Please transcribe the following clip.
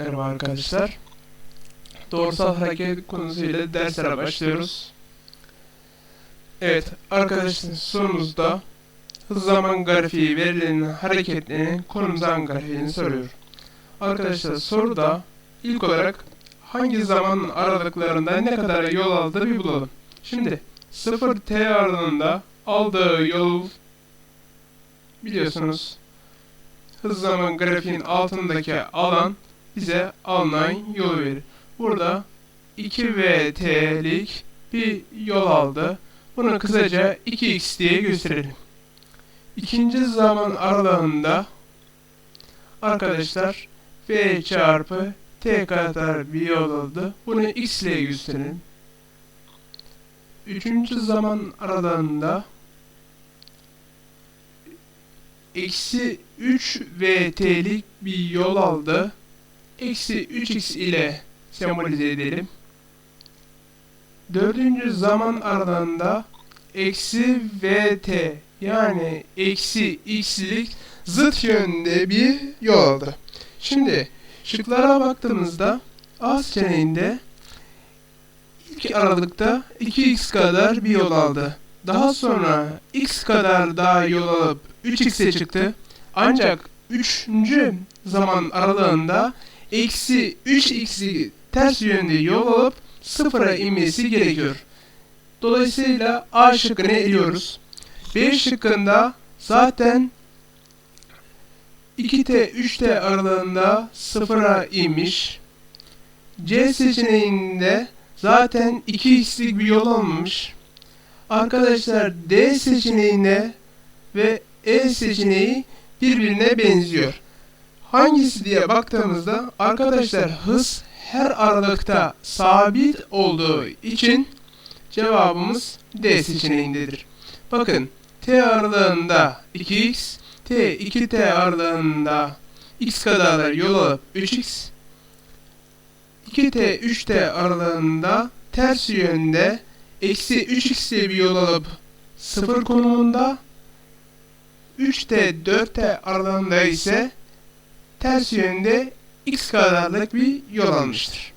Merhaba arkadaşlar. Doğrusal hareket konusuyla derslere başlıyoruz. Evet arkadaşlar sorumuzda hız zaman grafiği verilenin hareketlerinin konum zaman grafiğini soruyor. Arkadaşlar soruda ilk olarak hangi zaman aralıklarında ne kadar yol aldı bir bulalım. Şimdi 0 t aralığında aldığı yol biliyorsunuz hız zaman grafiğin altındaki alan bize alınan yolu verir. Burada 2vt'lik bir yol aldı. Bunu kısaca 2x diye gösterelim. İkinci zaman aralığında arkadaşlar v çarpı t kadar bir yol aldı. Bunu x ile gösterelim. Üçüncü zaman aralığında eksi 3 vt'lik bir yol aldı. Eksi 3x ile sembolize edelim. Dördüncü zaman aralığında eksi vt yani eksi x'lik zıt yönde bir yol aldı. Şimdi şıklara baktığımızda A seçeneğinde ilk aralıkta 2x kadar bir yol aldı. Daha sonra x kadar daha yol alıp 3x'e çıktı. Ancak 3. zaman aralığında eksi 3x'i ters yönde yol alıp sıfıra inmesi gerekiyor. Dolayısıyla A şıkkını eliyoruz. B şıkkında zaten 2t 3t aralığında sıfıra inmiş. C seçeneğinde zaten 2x'lik bir yol almış. Arkadaşlar D seçeneğine ve E seçeneği birbirine benziyor. Hangisi diye baktığımızda arkadaşlar hız her aralıkta sabit olduğu için cevabımız D seçeneğindedir. Bakın t aralığında 2x, t 2t aralığında x kadar yol alıp 3x, 2t 3t aralığında ters yönde eksi 3x diye bir yol alıp 0 konumunda 3t 4t aralığında ise ters yönde x kadarlık bir yol almıştır.